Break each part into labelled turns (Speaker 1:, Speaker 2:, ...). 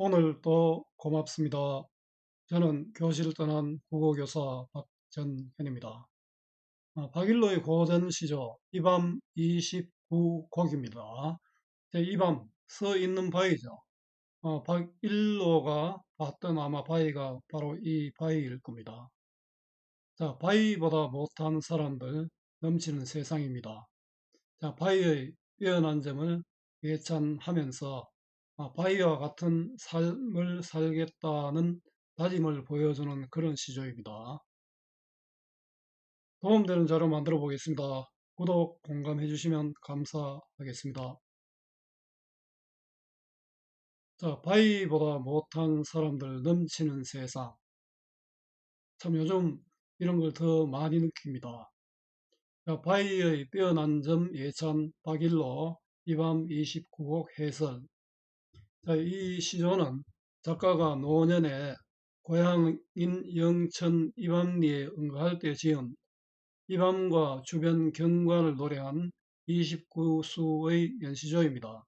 Speaker 1: 오늘도 고맙습니다. 저는 교실을 떠난 국어교사 박전현입니다. 아, 박일로의 고전시죠. 이밤 29곡입니다. 이밤 써 있는 바위죠. 어, 박일로가 봤던 아마 바위가 바로 이 바위일 겁니다. 자, 바위보다 못한 사람들 넘치는 세상입니다. 자, 바위의 뛰어난 점을 예찬하면서 아, 바위와 같은 삶을 살겠다는 다짐을 보여주는 그런 시조입니다. 도움되는 자료 만들어 보겠습니다. 구독, 공감해 주시면 감사하겠습니다. 자, 바위보다 못한 사람들 넘치는 세상. 참 요즘 이런 걸 더 많이 느낍니다. 자, 바위의 빼어난 점 예찬 박일로 이밤 29곡 해설 이 시조는 작가가 노년에 고향인 영천 이밤리에 응가할 때 지은 이밤과 주변 경관을 노래한 29수의 연시조입니다.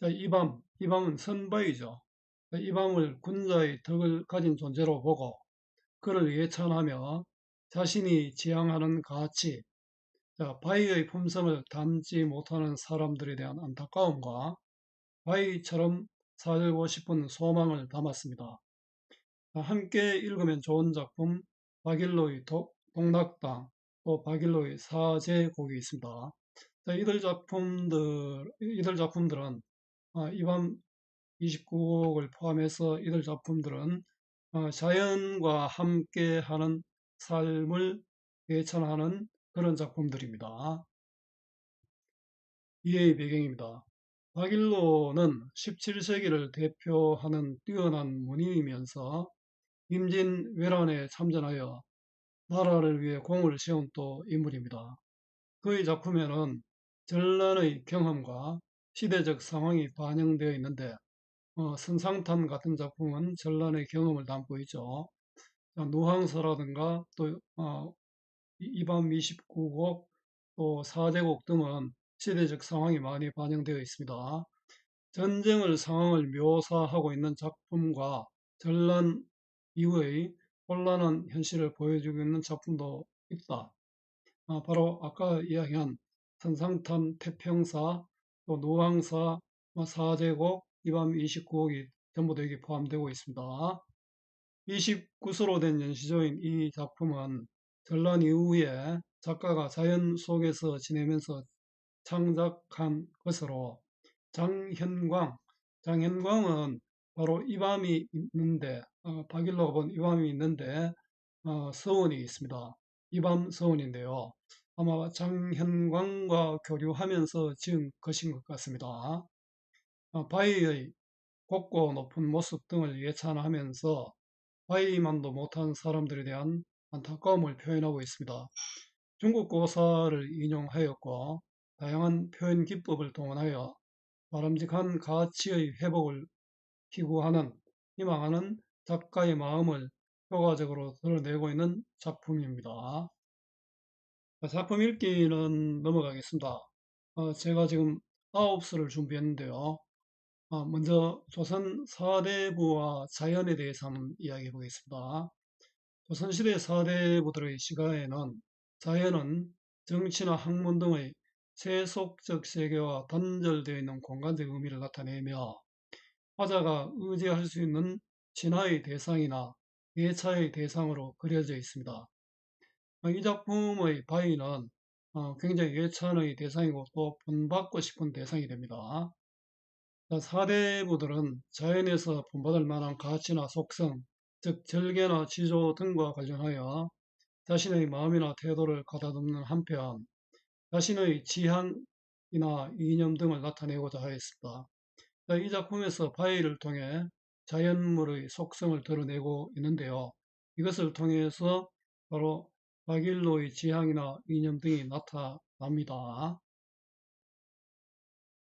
Speaker 1: 자, 이밤, 이밤은 선바이죠. 이밤을 군자의 덕을 가진 존재로 보고 그를 예찬하며 자신이 지향하는 가치, 자, 바위의 품성을 담지 못하는 사람들에 대한 안타까움과 바위처럼 살고 싶은 소망을 담았습니다. 함께 읽으면 좋은 작품 바길로의 동락당 또 바길로의 사제곡이 있습니다. 이들 작품들 이들 작품들은 아, 이밤 29곡을 포함해서 이들 작품들은 아, 자연과 함께하는 삶을 예찬하는 그런 작품들입니다. 이해의 배경입니다. 박일로는 17세기를 대표하는 뛰어난 문인이면서 임진 왜란에 참전하여 나라를 위해 공을 세운 또 인물입니다. 그의 작품에는 전란의 경험과 시대적 상황이 반영되어 있는데 어, 선상탄 같은 작품은 전란의 경험을 담고 있죠. 노항서라든가 또 어, 이밤 29곡 또 사제곡 등은 시대적 상황이 많이 반영되어 있습니다. 전쟁을 상황을 묘사하고 있는 작품과 전란 이후의 혼란한 현실을 보여주고 있는 작품도 있다. 아, 바로 아까 이야기한 선상탄 태평사, 또 노왕사, 뭐 사제곡, 이밤 29곡이 전부 다 여기 포함되고 있습니다. 29수로 된 연시조인 이 작품은 전란 이후에 작가가 자연 속에서 지내면서 창작한 것으로 장현광, 장현광은 바로 이밤이 있는데 어, 박일로가 본 이밤이 있는데 어, 서원이 있습니다. 이밤 서원인데요. 아마 장현광과 교류하면서 지은 것인 것 같습니다. 어, 바위의 곱고 높은 모습 등을 예찬하면서 바위만도 못한 사람들에 대한 안타까움을 표현하고 있습니다. 중국 고사를 인용하였고 다양한 표현 기법을 동원하여 바람직한 가치의 회복을 기구하는 희망하는 작가의 마음을 효과적으로 드러내고 있는 작품입니다. 작품 읽기는 넘어가겠습니다. 어, 제가 지금 아홉 수를 준비했는데요. 어, 먼저 조선 사대부와 자연에 대해서 한번 이야기해 보겠습니다. 조선시대 사대부들의 시가에는 자연은 정치나 학문 등의 세속적 세계와 단절되어 있는 공간적 의미를 나타내며 화자가 의지할 수 있는 진화의 대상이나 예차의 대상으로 그려져 있습니다. 이 작품의 바위는 어, 굉장히 예찬의 대상이고 또 본받고 싶은 대상이 됩니다. 사대부들은 자연에서 본받을 만한 가치나 속성, 즉 절개나 지조 등과 관련하여 자신의 마음이나 태도를 가다듬는 한편 자신의 지향이나 이념 등을 나타내고자 하였습니다. 이 작품에서 바위를 통해 자연물의 속성을 드러내고 있는데요. 이것을 통해서 바로 박일로의 지향이나 이념 등이 나타납니다.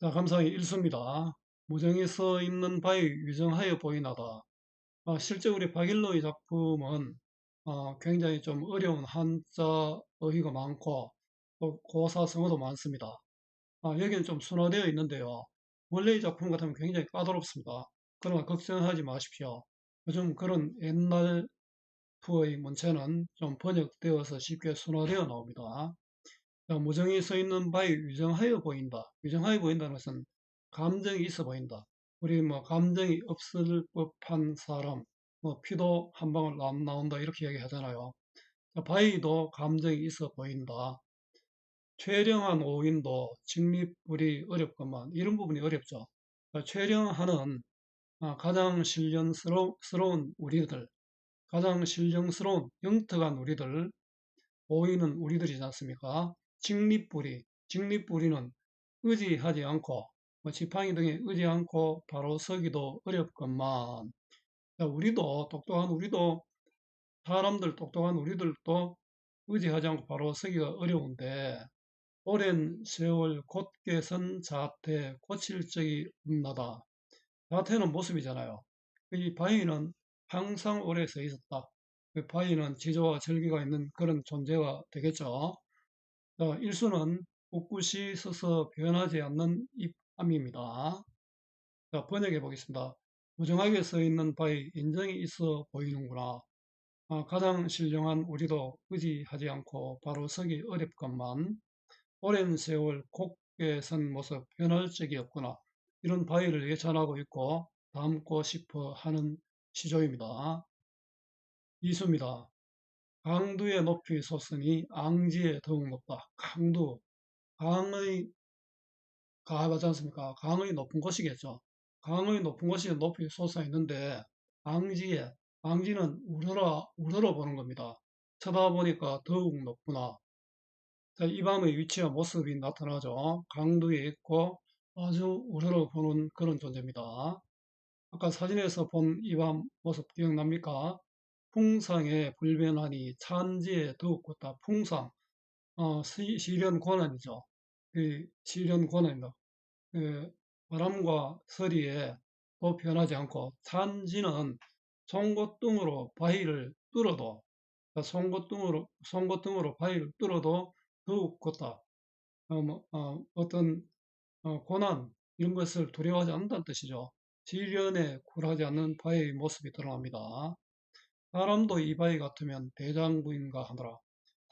Speaker 1: 자, 감상이 일수입니다. 무정이 서 있는 바위 유정하여 보이나다. 아, 실제 우리 박일로의 작품은 어, 굉장히 좀 어려운 한자 어휘가 많고 고사성어도 많습니다. 아, 여기는 좀 순화되어 있는데요. 원래 이 작품 같으면 굉장히 까다롭습니다. 그러나 걱정하지 마십시오. 요즘 그런 옛날 투어의 문체는 좀 번역되어서 쉽게 순화되어 나옵니다. 자, 무정이 서 있는 바위 유정하여 보인다. 유정하여 보인다는 것은 감정이 있어 보인다. 우리 뭐 감정이 없을 법한 사람, 뭐 피도 한 방울 안 나온다 이렇게 얘기하잖아요. 자, 바위도 감정이 있어 보인다. 최령한 오인도 직립불이 어렵건만 이런 부분이 어렵죠. 자, 최령한은 아, 가장 신령스러운 우리들, 가장 신령스러운 영특한 우리들, 오인은 우리들이지 않습니까? 직립불이, 직립불이는 의지하지 않고 뭐 지팡이 등에 의지 않고 바로 서기도 어렵건만 자, 우리도 똑똑한 우리도 사람들 똑똑한 우리들도 의지하지 않고 바로 서기가 어려운데 오랜 세월 곧게 선 자태 고칠 적이 없나다. 자태는 모습이잖아요. 이 바위는 항상 오래 서 있었다. 그 바위는 지조와 절기가 있는 그런 존재가 되겠죠. 자, 일수는 꿋꿋이 서서 변하지 않는 입암입니다. 자, 번역해 보겠습니다. 무정하게 서 있는 바위 인정이 있어 보이는구나. 아, 가장 신령한 우리도 의지하지 않고 바로 서기 어렵건만 오랜 세월 곱게 선 모습 변할 적이 없구나. 이런 바위를 예찬하고 있고 담고 싶어 하는 시조입니다. 이수입니다. 강두의 높이 솟으니 앙지에 더욱 높다. 강두, 강의 가하지 않습니까? 강의 높은 곳이겠죠. 강의 높은 곳이 높이 솟아 있는데 앙지에, 앙지는 우러러, 우러러 보는 겁니다. 쳐다보니까 더욱 높구나. 자, 이 밤의 위치와 모습이 나타나죠. 강두에 있고 아주 우러러 보는 그런 존재입니다. 아까 사진에서 본 이밤 모습 기억납니까? 풍상에 불변하니 찬지에 더욱 걷다. 풍상, 어, 시, 시련 고난이죠. 그 시련 고난입니다. 그 바람과 서리에 또 변하지 않고 찬지는 송곳등으로 바위를 뚫어도 송곳등으로 송곳등으로 바위를 뚫어도 더욱 걷다. 어, 뭐, 어, 어떤 어, 고난 이런 것을 두려워하지 않는다는 뜻이죠. 시련에 굴하지 않는 바위의 모습이 드러납니다. 사람도 이 바위 같으면 대장부인가 하더라.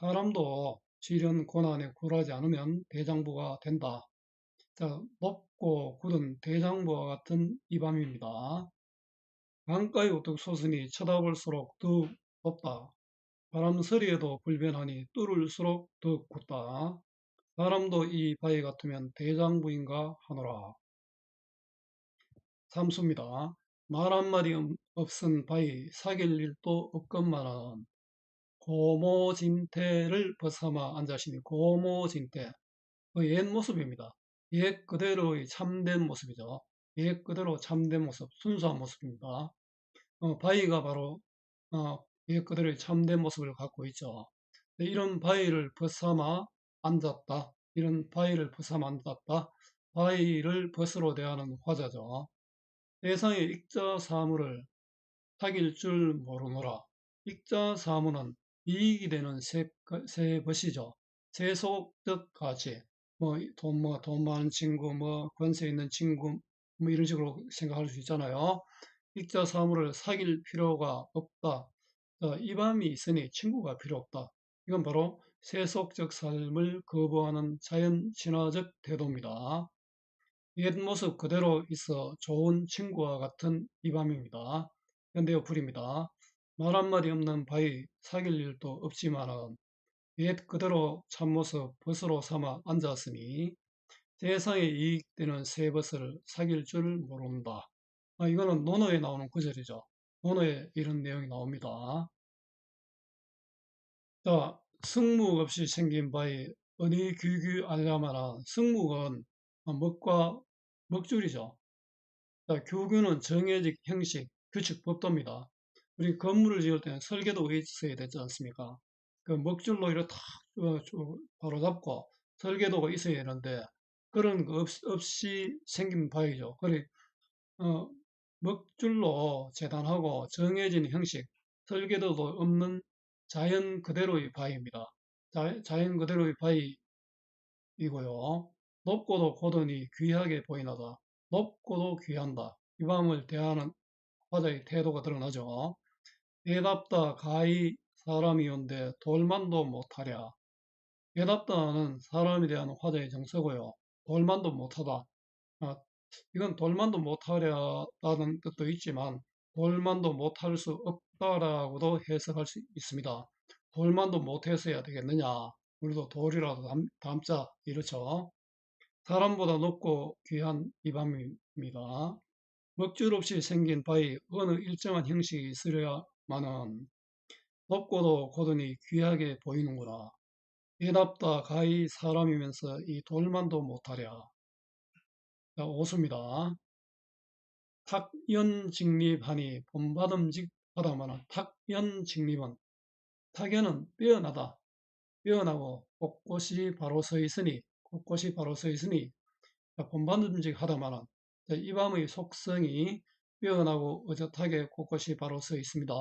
Speaker 1: 사람도 시련 고난에 굴하지 않으면 대장부가 된다. 자, 높고 굳은 대장부와 같은 이 밤입니다. 강가에 우뚝 솟으니 쳐다볼수록 더욱 높다. 바람 소리에도 불변하니 뚫을수록 더욱 굳다. 사람도 이 바위 같으면 대장부인가 하노라. 삼수입니다. 말 한마디 없은 바위 사귈 일도 없건만은 고모진태를 벗삼아 앉으시니 고모진태 그 옛 모습입니다. 옛 그대로의 참된 모습이죠. 옛 그대로 참된 모습, 순수한 모습입니다. 어, 바위가 바로 어, 옛 그대로의 참된 모습을 갖고 있죠. 이런 바위를 벗삼아 앉았다. 이런 바위를 벗삼아 앉았다. 바위를 벗으로 대하는 화자죠. 세상의 익자 사물을 사귈 줄 모르노라. 익자 사물은 이익이 되는 세, 세 것이죠. 세속적 가치, 뭐, 돈, 뭐, 돈 많은 친구, 뭐, 권세 있는 친구, 뭐, 이런 식으로 생각할 수 있잖아요. 익자 사물을 사귈 필요가 없다. 이 밤이 있으니 친구가 필요 없다. 이건 바로 세속적 삶을 거부하는 자연 친화적 태도입니다. 옛 모습 그대로 있어 좋은 친구와 같은 이 밤입니다. 현대 어플입니다. 말 한마디 없는 바위 사귈 일도 없지만은 옛 그대로 참모습 벗으로 삼아 앉았으니 세상에 이익되는 새 벗을 사귈 줄 모른다. 아, 이거는 논어에 나오는 구절이죠. 논어에 이런 내용이 나옵니다. 자, 승묵 없이 생긴 바위 어디 규규 알려마나 승묵은 먹과 먹줄이죠. 자, 교규는 정해진 형식, 규칙, 법도입니다. 우리 건물을 지을 때는 설계도가 있어야 되지 않습니까? 그 먹줄로 이렇게 탁 어, 바로 잡고 설계도가 있어야 되는데 그런 거 없, 없이 생긴 바위죠. 그래 어, 먹줄로 재단하고 정해진 형식, 설계도도 없는 자연 그대로의 바위입니다. 자, 자연 그대로의 바위이고요. 높고도 고더니 귀하게 보이나다. 높고도 귀한다. 이 밤을 대하는 화자의 태도가 드러나죠. 애답다 가히 사람이 온데 돌만도 못하랴. 애답다는 사람에 대한 화자의 정서고요. 돌만도 못하다. 아, 이건 돌만도 못하랴라는 뜻도 있지만 돌만도 못할 수 없다라고도 해석할 수 있습니다. 돌만도 못해서야 되겠느냐. 우리도 돌이라도 담, 담자 이렇죠. 사람보다 높고 귀한 이 밤입니다. 먹줄 없이 생긴 바위 어느 일정한 형식이 있으려마는 높고도 고더니 귀하게 보이는구나. 애답다 가히 사람이면서 이 돌만도 못하랴. 자, 오수입니다. 탁연직립하니 본받음직 하다마는 탁연직립은 탁연은 빼어나다. 빼어나고 곳곳이 바로 서 있으니 곳곳이 바로 서 있으니 본받음직 하다마는 이 밤의 속성이 빼어나고 어젓하게 곳곳이 바로 서 있습니다.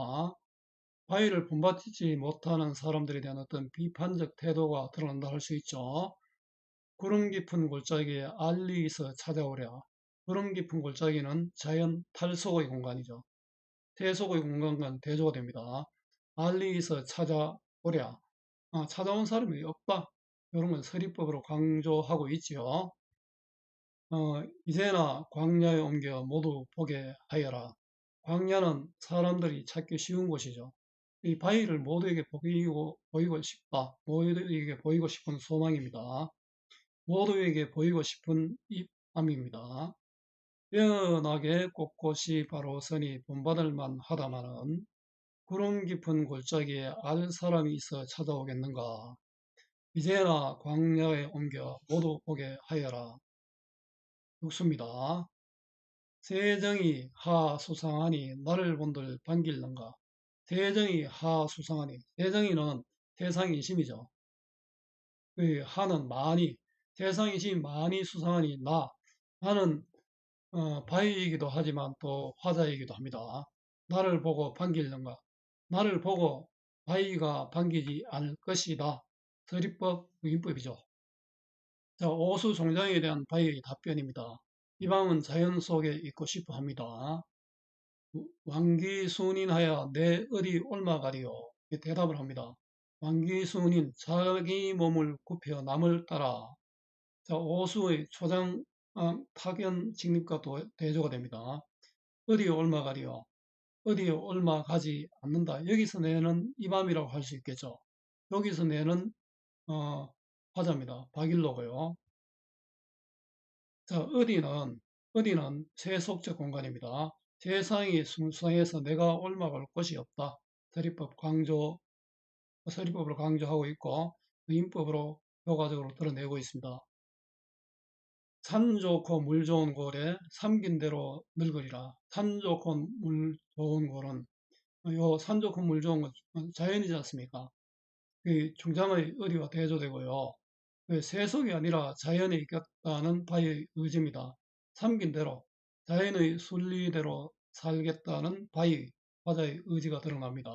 Speaker 1: 바위를 본받지 못하는 사람들에 대한 어떤 비판적 태도가 드러난다 할 수 있죠. 구름 깊은 골짜기에 알리에서 찾아오랴. 구름 깊은 골짜기는 자연 탈속의 공간이죠. 태속의 공간과 대조가 됩니다. 알리에서 찾아오랴. 아, 찾아온 사람이 없다. 이런 건 서리법으로 강조하고 있지요. 어, 이제나 광야에 옮겨 모두 보게 하여라. 광야는 사람들이 찾기 쉬운 곳이죠. 이 바위를 모두에게 보이고, 보이고 싶다. 모두에게 보이고 싶은 소망입니다. 모두에게 보이고 싶은 입암입니다. 연하게 꼿꼿이 바로 선이 본받을 만 하다마는 구름 깊은 골짜기에 알 사람이 있어 찾아오겠는가. 이제나 광야에 옮겨 모두 보게 하여라. 육수입니다. 세정이 하 수상하니 나를 본들 반길는가. 세정이 하 수상하니 세정이는 세상 인심이죠. 그 하는 많이 세상인심이 많이 수상하니 나 나는 어, 바위이기도 하지만 또 화자이기도 합니다. 나를 보고 반길는가. 나를 보고 바위가 반기지 않을 것이다. 서리법 의인법이죠. 자, 오수 종장에 대한 바위의 답변입니다. 이 방은 자연 속에 있고 싶어 합니다. 왕기순인하여 내 어디 올마가리요. 대답을 합니다. 왕기순인 자기 몸을 굽혀 남을 따라 자, 오수의 초장 어, 타견 직립과 대조가 됩니다. 어디에 올마가리요. 어디에 올마가지 않는다. 여기서 내는 이밤이라고 할 수 있겠죠. 여기서 내는 어, 화자입니다. 박일로고요. 자, 어디는 어디는 세속적 공간입니다. 세상이 숭숭해서 내가 올라갈 곳이 없다. 서리법 강조, 서리법으로 강조하고 있고 인법으로 효과적으로 드러내고 있습니다. 산 좋고 물 좋은 골에 삼긴 대로 늙으리라. 산 좋고 물 좋은 골은 요산 좋고 물 좋은 건 자연이지 않습니까? 그 중장의 의리와 대조되고요. 그 세속이 아니라 자연에 있겠다는 바의 의지입니다. 삼긴 대로 자연의 순리대로 살겠다는 바의 화자의 의지가 드러납니다.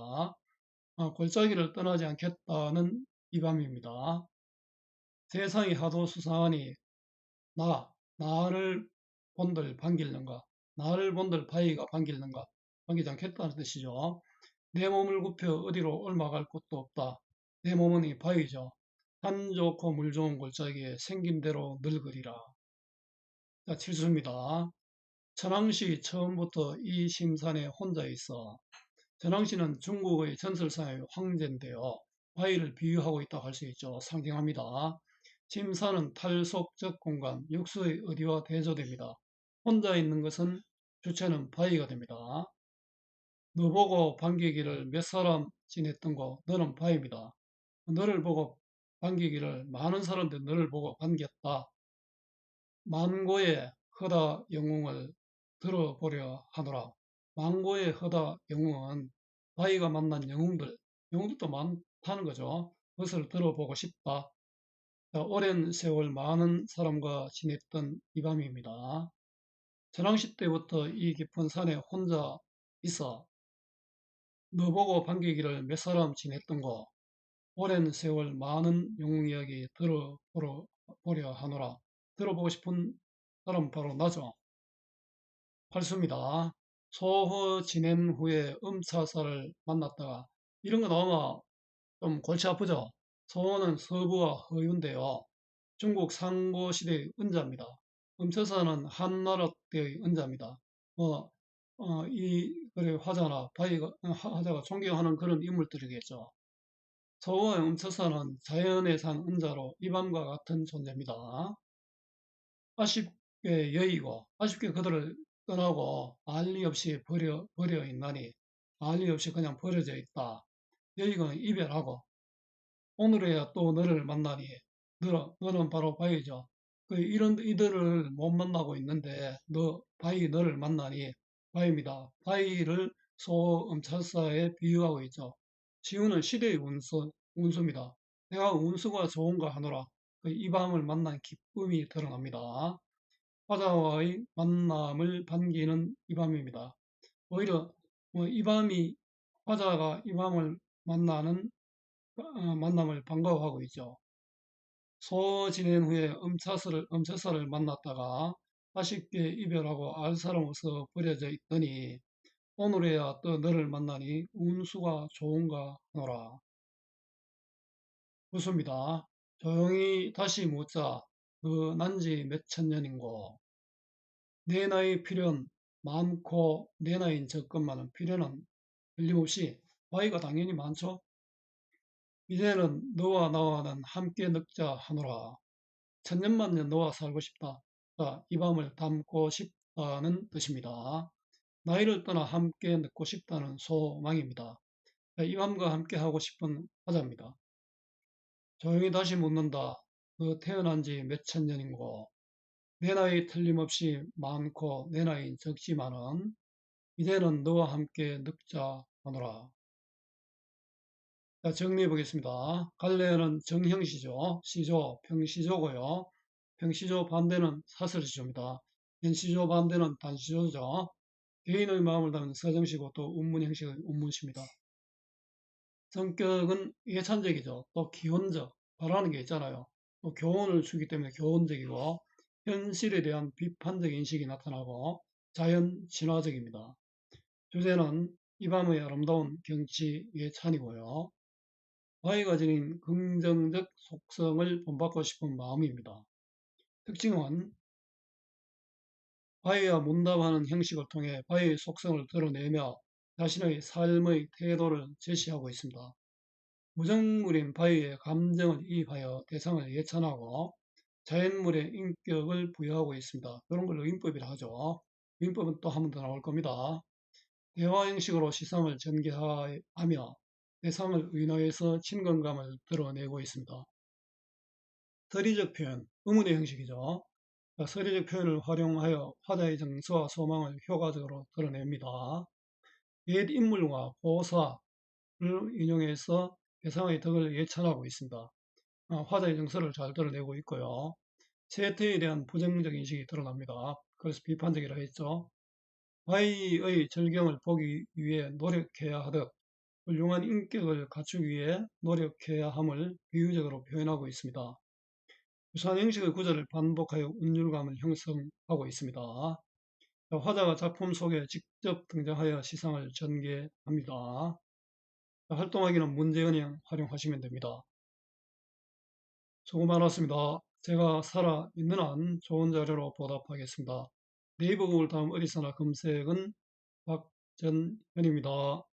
Speaker 1: 아, 골짜기를 떠나지 않겠다는 이밤입니다. 세상이 하도 수상하니 나, 나를 본들 반길는가, 나를 본들 바위가 반길는가, 반기지 않겠다는 뜻이죠. 내 몸을 굽혀 어디로 올라갈 곳도 없다. 내 몸은 이 바위죠. 산 좋고 물 좋은 골짜기에 생긴 대로 늙으리라. 자, 칠수입니다. 천왕시 처음부터 이 심산에 혼자 있어. 천왕시는 중국의 전설상의 황제인데요. 바위를 비유하고 있다고 할 수 있죠. 상징합니다. 심산은 탈속적 공간, 육수의 의리와 대조됩니다. 혼자 있는 것은 주체는 바위가 됩니다. 너 보고 반기기를 몇 사람 지냈던 거 너는 바위입니다. 너를 보고 반기기를 많은 사람들 너를 보고 반겼다. 만고의 허다 영웅을 들어보려 하노라. 만고의 허다 영웅은 바위가 만난 영웅들, 영웅들도 많다는 거죠. 그것을 들어보고 싶다. 오랜 세월 많은 사람과 지냈던 이 밤입니다. 전왕시 때부터 이 깊은 산에 혼자 있어 너 보고 반기기를 몇 사람 지냈던 거 오랜 세월 많은 영웅 이야기 들어보려 하노라. 들어보고 싶은 사람 바로 나죠. 팔수입니다. 소허 지낸 후에 음차사를 만났다가 이런 거 나오면 좀 골치 아프죠? 소허는 서부와 허유인데요. 중국 상고시대의 은자입니다. 음차사는 한나라 때의 은자입니다. 뭐, 어, 이, 그래, 화자나 바위가, 어, 화자가 존경하는 그런 인물들이겠죠. 서호의 음차사는 자연에 산 은자로 이밤과 같은 존재입니다. 아쉽게 여의고, 아쉽게 그들을 떠나고 알리 없이 버려, 버려 있나니, 알리 없이 그냥 버려져 있다. 여의고는 이별하고, 오늘에야 또 너를 만나니, 너, 너는 바로 바위죠. 그 이런 이들을 못 만나고 있는데, 너, 바위 너를 만나니, 바위입니다. 바위를 소음찰사에 비유하고 있죠. 지우는 시대의 운수, 운수입니다. 내가 운수가 좋은가 하노라. 그 이 밤을 만난 기쁨이 드러납니다. 화자와의 만남을 반기는 이 밤입니다. 오히려 뭐 이 밤이 화자가 이 밤을 만나는 어, 만남을 반가워하고 있죠. 소 지낸 후에 음차사를, 음차사를 만났다가 아쉽게 이별하고 알 사람 없어 버려져 있더니 오늘에야 또 너를 만나니 운수가 좋은가 하노라. 웃습니다. 조용히 다시 묻자. 그 난지 몇 천 년인고. 내 나이 필연 많고 내 나이인 적것만은 필연은 틀림없이 바위가 당연히 많죠. 이제는 너와 나와는 함께 늙자 하노라. 천년만년 너와 살고 싶다. 자, 이 밤을 담고 싶다는 뜻입니다. 나이를 떠나 함께 늙고 싶다는 소망입니다. 이 밤과 함께 하고 싶은 화자입니다. 조용히 다시 묻는다. 너 태어난 지 몇천 년인고. 내 나이 틀림없이 많고 내 나이 적지만은 이제는 너와 함께 늙자 하노라. 자, 정리해 보겠습니다. 갈래는 정형시조, 시조, 평시조고요. 평시조 반대는 사설시조입니다. 현시조 반대는 단시조죠. 개인의 마음을 담은 서정시고 또 운문형식의 운문시입니다. 성격은 예찬적이죠. 또 기원적, 바라는 게 있잖아요. 또 교훈을 주기 때문에 교훈적이고 현실에 대한 비판적 인식이 나타나고 자연 진화적입니다. 주제는 이 밤의 아름다운 경치 예찬이고요. 바위가 지닌 긍정적 속성을 본받고 싶은 마음입니다. 특징은 바위와 문답하는 형식을 통해 바위의 속성을 드러내며 자신의 삶의 태도를 제시하고 있습니다. 무정물인 바위의 감정을 이입하여 대상을 예찬하고 자연물의 인격을 부여하고 있습니다. 그런 걸 의인법이라 하죠. 의인법은 또 한 번 더 나올 겁니다. 대화 형식으로 시상을 전개하며 대상을 의노해서 친근감을 드러내고 있습니다. 서리적 표현, 의문의 형식이죠. 서리적 표현을 활용하여 화자의 정서와 소망을 효과적으로 드러냅니다. 옛 인물과 보사를 인용해서 대상의 덕을 예찬하고 있습니다. 어, 화자의 정서를 잘 드러내고 있고요. 세태에 대한 부정적 인식이 드러납니다. 그래서 비판적이라 했죠. 바이의 절경을 보기 위해 노력해야 하듯 훌륭한 인격을 갖추기 위해 노력해야 함을 비유적으로 표현하고 있습니다. 유사한 형식의 구절을 반복하여 운율감을 형성하고 있습니다. 화자가 작품 속에 직접 등장하여 시상을 전개합니다. 활동하기는 문제은행 활용하시면 됩니다. 수고 많았습니다. 제가 살아있는 한 좋은 자료로 보답하겠습니다. 네이버 구글 다음 어디서나 검색은 박전현입니다.